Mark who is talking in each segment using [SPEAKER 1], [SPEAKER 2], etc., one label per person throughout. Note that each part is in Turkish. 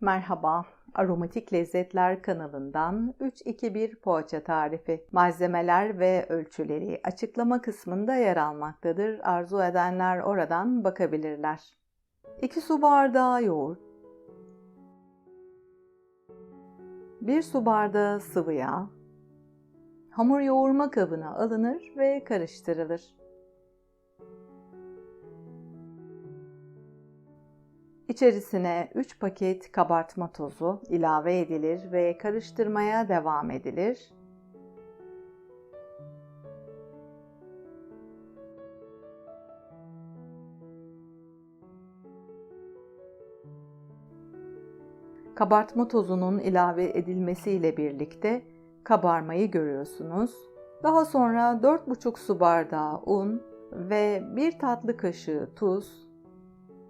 [SPEAKER 1] Merhaba, Aromatik Lezzetler kanalından 3-2-1 poğaça tarifi. Malzemeler ve ölçüleri açıklama kısmında yer almaktadır. Arzu edenler oradan bakabilirler. 2 su bardağı yoğurt, 1 su bardağı sıvı yağ, hamur yoğurma kabına alınır ve karıştırılır. İçerisine 3 paket kabartma tozu ilave edilir ve karıştırmaya devam edilir. Kabartma tozunun ilave edilmesiyle birlikte kabarmayı görüyorsunuz. Daha sonra 4,5 su bardağı un ve 1 tatlı kaşığı tuz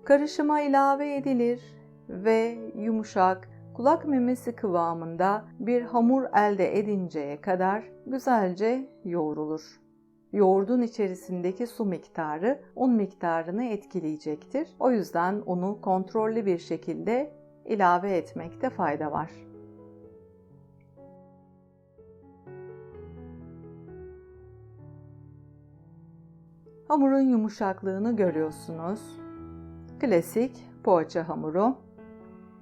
[SPEAKER 1] Karışıma ilave edilir ve yumuşak kulak memesi kıvamında bir hamur elde edinceye kadar güzelce yoğrulur. Yoğurdun içerisindeki su miktarı un miktarını etkileyecektir. O yüzden unu kontrollü bir şekilde ilave etmekte fayda var. Hamurun yumuşaklığını görüyorsunuz klasik poğaça hamuru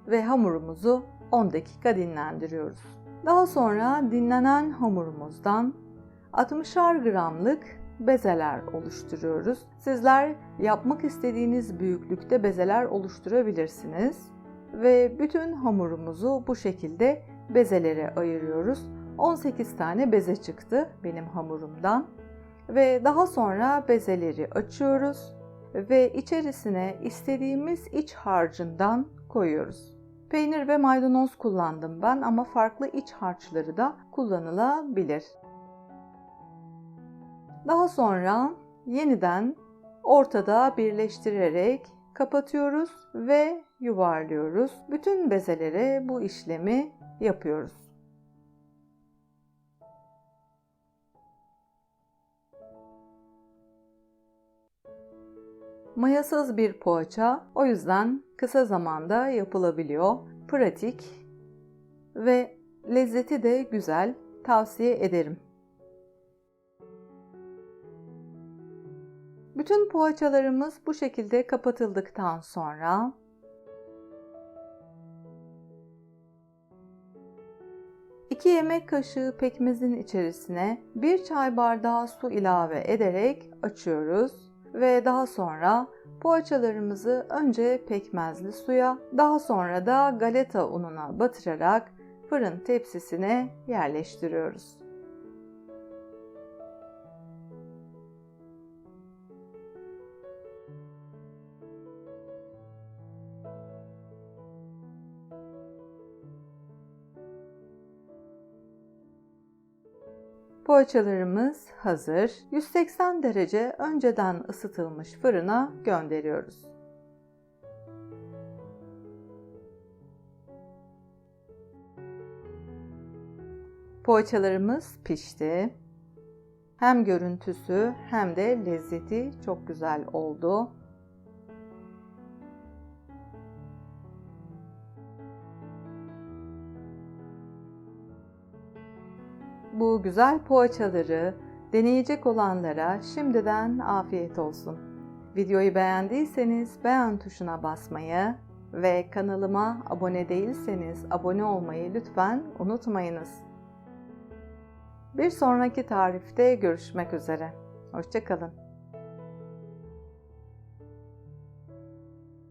[SPEAKER 1] ve hamurumuzu 10 dakika dinlendiriyoruz. Daha sonra dinlenen hamurumuzdan 60'ar gramlık bezeler oluşturuyoruz. Sizler yapmak istediğiniz büyüklükte bezeler oluşturabilirsiniz ve bütün hamurumuzu bu şekilde bezelere ayırıyoruz. 18 tane beze çıktı benim hamurumdan ve daha sonra bezeleri açıyoruz ve içerisine istediğimiz iç harcından koyuyoruz. Peynir ve maydanoz kullandım ben ama farklı iç harçları da kullanılabilir. Daha sonra yeniden ortada birleştirerek kapatıyoruz ve yuvarlıyoruz. Bütün bezelere bu işlemi yapıyoruz. Mayasız bir poğaça o yüzden kısa zamanda yapılabiliyor. Pratik ve lezzeti de güzel. Tavsiye ederim. Bütün poğaçalarımız bu şekilde kapatıldıktan sonra İki yemek kaşığı pekmezin içerisine bir çay bardağı su ilave ederek açıyoruz ve daha sonra poğaçalarımızı önce pekmezli suya, daha sonra da galeta ununa batırarak fırın tepsisine yerleştiriyoruz. Poğaçalarımız hazır. 180 derece önceden ısıtılmış fırına gönderiyoruz. Poğaçalarımız pişti. Hem görüntüsü hem de lezzeti çok güzel oldu. Bu güzel poğaçaları deneyecek olanlara şimdiden afiyet olsun. Videoyu beğendiyseniz beğen tuşuna basmayı ve kanalıma abone değilseniz abone olmayı lütfen unutmayınız. Bir sonraki tarifte görüşmek üzere. Hoşçakalın.